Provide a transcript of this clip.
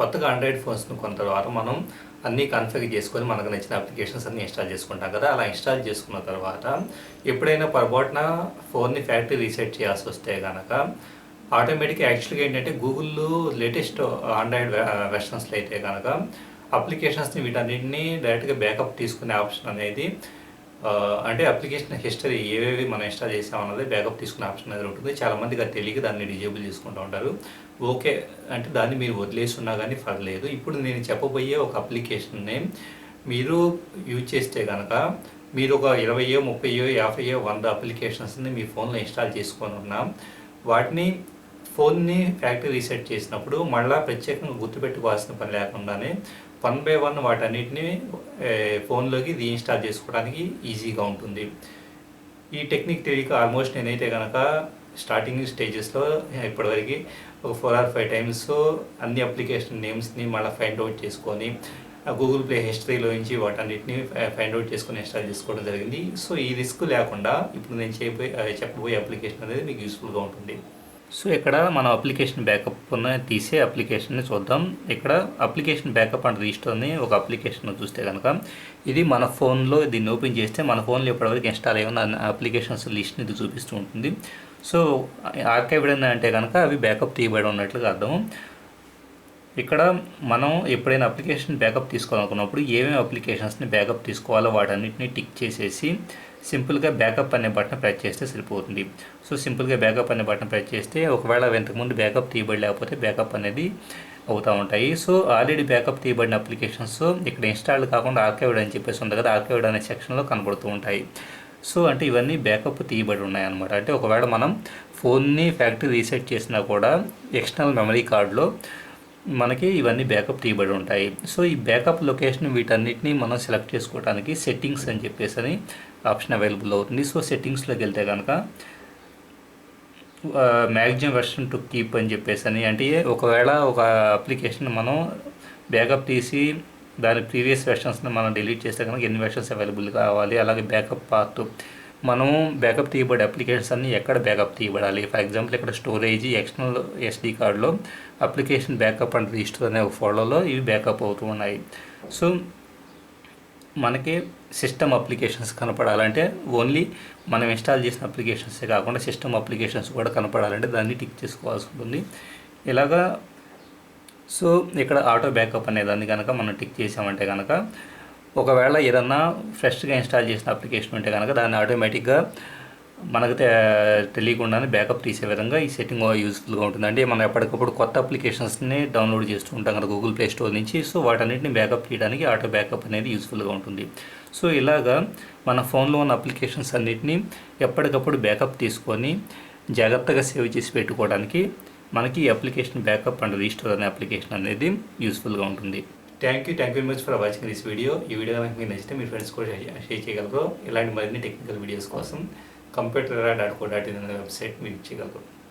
కొత్తగా ఆండ్రాయిడ్ ఫోన్స్ను కొన్న తర్వాత మనం అన్నీ కన్ఫిగర్ చేసుకొని మనకు నచ్చిన అప్లికేషన్స్ అన్నీ ఇన్స్టాల్ చేసుకుంటాం కదా. అలా ఇన్స్టాల్ చేసుకున్న తర్వాత ఎప్పుడైనా పొరపాటున ఫోన్ని ఫ్యాక్టరీ రీసెట్ చేయాల్సి వస్తే కనుక ఆటోమేటిక్గా యాక్చువల్గా ఏంటంటే గూగుల్లో లేటెస్ట్ ఆండ్రాయిడ్ వెర్షన్స్లో అయితే కనుక అప్లికేషన్స్ని వీటన్నిటిని డైరెక్ట్గా బ్యాకప్ తీసుకునే ఆప్షన్ అనేది అంటే అప్లికేషన్ హిస్టరీ ఏవేవి మనం ఇన్స్టాల్ చేసామన్నది బ్యాకప్ తీసుకునే ఆప్షన్ అనేది ఉంటుంది. చాలామందికి అది తెలియక దాన్ని డిజేబుల్ చేసుకుంటూ ఉంటారు. ఓకే అంటే దాన్ని మీరు వదిలేసున్నా కానీ పర్లేదు. ఇప్పుడు నేను చెప్పబోయే ఒక అప్లికేషన్ నేమ్ మీరు యూజ్ చేస్తే కనుక మీరు ఒక ఇరవయో ముప్పయో యాభైయో వంద అప్లికేషన్స్ని మీ ఫోన్లో ఇన్స్టాల్ చేసుకొని ఉన్నాం వాటిని ఫోన్ని ఫ్యాక్టరీ రీసెట్ చేసినప్పుడు మళ్ళీ ప్రత్యేకంగా గుర్తుపెట్టుకోవాల్సిన పని లేకుండానే వన్ బై వన్ వాటన్నిటిని ఫోన్లోకి రీఇన్స్టాల్ చేసుకోవడానికి ఈజీగా ఉంటుంది. ఈ టెక్నిక్ తెలియక ఆల్మోస్ట్ నేనైతే కనుక స్టార్టింగ్ స్టేజెస్లో ఇప్పటివరకు ఒక ఫోర్ ఆర్ ఫైవ్ టైమ్స్ అన్ని అప్లికేషన్ నేమ్స్ని మళ్ళీ ఫైండ్ అవుట్ చేసుకొని గూగుల్ ప్లే హిస్టరీలో నుంచి వాటన్నిటిని ఫైండ్ అవుట్ చేసుకొని ఇన్స్టాల్ చేసుకోవడం జరిగింది. సో ఈ రిస్క్ లేకుండా ఇప్పుడు నేను చేయబోయే చెప్పబోయే అప్లికేషన్ అనేది మీకు యూస్ఫుల్గా ఉంటుంది. సో ఇక్కడ మనం అప్లికేషన్ బ్యాకప్ తీసే అప్లికేషన్ని చూద్దాం. ఇక్కడ అప్లికేషన్ బ్యాకప్ అండ్ రిజిస్టర్ అని ఒక అప్లికేషన్ చూస్తే కనుక ఇది మన ఫోన్లో దీన్ని ఓపెన్ చేస్తే మన ఫోన్లో ఇప్పటివరకు ఇన్స్టాల్ అయ్యి ఉన్న అప్లికేషన్స్ లిస్ట్ని ఇది చూపిస్తూ ఉంటుంది. సో ఆర్కైవ్డ్ అంటే కనుక అవి బ్యాకప్ తీయబడి ఉన్నట్లుగా అర్థం ఇక్కడ మనం ఎప్పుడైనా అప్లికేషన్ బ్యాకప్ తీసుకోవాలనుకున్నప్పుడు ఏమేమి అప్లికేషన్స్ని బ్యాకప్ తీసుకోవాలో వాటన్నిటిని టిక్ చేసేసి సింపుల్గా బ్యాకప్ అనే బటన్ ప్రెస్ చేస్తే సరిపోతుంది. సో సింపుల్గా బ్యాకప్ అనే బటన్ ప్రెస్ చేస్తే ఒకవేళ అవి ఇంతకుముందు బ్యాకప్ తీయబడి లేకపోతే బ్యాకప్ అనేది అవుతూ ఉంటాయి. సో ఆల్రెడీ బ్యాకప్ తీయబడిన అప్లికేషన్స్ ఇక్కడ ఇన్స్టాల్ కాకుండా ఆర్కైవ్డ్ అని చెప్పేసి ఉంది కదా ఆర్కైవ్డ్ అనే సెక్షన్లో కనబడుతూ ఉంటాయి. సో అంటే ఇవన్నీ బ్యాకప్ తీయబడి ఉన్నాయన్నమాట. అంటే ఒకవేళ మనం ఫోన్ని ఫ్యాక్టరీ రీసెట్ చేసినా కూడా ఎక్స్టర్నల్ మెమరీ కార్డులో మనకి ఇవన్నీ బ్యాకప్ తీయబడి ఉంటాయి. సో ఈ బ్యాకప్ లొకేషన్ వీటన్నిటిని మనం సెలెక్ట్ చేసుకోవడానికి సెట్టింగ్స్ అని చెప్పేసి అని ఆప్షన్ అవైలబుల్ అవుతుంది. సో సెట్టింగ్స్లోకి వెళ్తే కనుక మ్యాక్సిమం వెర్షన్ టు కీప్ అని చెప్పేసి అని అంటే ఒకవేళ ఒక అప్లికేషన్ మనం బ్యాకప్ తీసి దాని ప్రీవియస్ వెర్షన్స్ని మనం డిలీట్ చేస్తే కనుక ఎన్ని వెర్షన్స్ అవైలబుల్ కావాలి అలాగే బ్యాకప్ పార్ట్ మనం బ్యాకప్ తీయబడే అప్లికేషన్స్ అన్నీ ఎక్కడ బ్యాకప్ తీయబడాలి? ఫర్ ఎగ్జాంపుల్ ఇక్కడ స్టోరేజ్ ఎక్స్టర్నల్ ఎస్డి కార్డులో అప్లికేషన్ బ్యాకప్ అండ్ రిజిస్టర్ అనే ఒక ఫోల్డర్లో ఇవి బ్యాకప్ అవుతూ ఉన్నాయి. సో మనకి సిస్టమ్ అప్లికేషన్స్ కనపడాలంటే ఓన్లీ మనం ఇన్స్టాల్ చేసిన అప్లికేషన్సే కాకుండా సిస్టమ్ అప్లికేషన్స్ కూడా కనపడాలంటే దాన్ని టిక్ చేసుకోవాల్సి ఉంటుంది. ఇలాగా సో ఇక్కడ ఆటో బ్యాకప్ అనే దాన్ని కనుక మనం టిక్ చేసామంటే కనుక ఒకవేళ ఏదన్నా ఫ్రెష్గా ఇన్స్టాల్ చేసిన అప్లికేషన్ ఉంటే కనుక దాన్ని ఆటోమేటిక్గా మనకు తెలియకుండానే బ్యాకప్ తీసే విధంగా ఈ సెట్టింగ్ యూస్ఫుల్గా ఉంటుంది అంటే మనం ఎప్పటికప్పుడు కొత్త అప్లికేషన్స్ని డౌన్లోడ్ చేస్తూ ఉంటాం కదా గూగుల్ ప్లే స్టోర్ నుంచి. సో వాటన్నిటిని బ్యాకప్ తీయడానికి ఆటో బ్యాకప్ అనేది యూస్ఫుల్గా ఉంటుంది. సో ఇలాగా మన ఫోన్లో ఉన్న అప్లికేషన్స్ అన్నిటిని ఎప్పటికప్పుడు బ్యాకప్ తీసుకొని జాగ్రత్తగా సేవ్ చేసి పెట్టుకోవడానికి మనకి ఈ అప్లికేషన్ బ్యాకప్ అండ్ రీస్టోర్ అనే అప్లికేషన్ అనేది యూస్ఫుల్గా ఉంటుంది. Thank you thank you very much for watching this video ఈ వీడియో కనుక మీకు నచ్చితే మీ ఫ్రెండ్స్ కూడా షేర్ చేయగలరు. ఇలాంటి మరిన్ని టెక్నికల్ వీడియోస్ కోసం computer dot co dot in అనే వెబ్సైట్ మీరు చేయగలరు.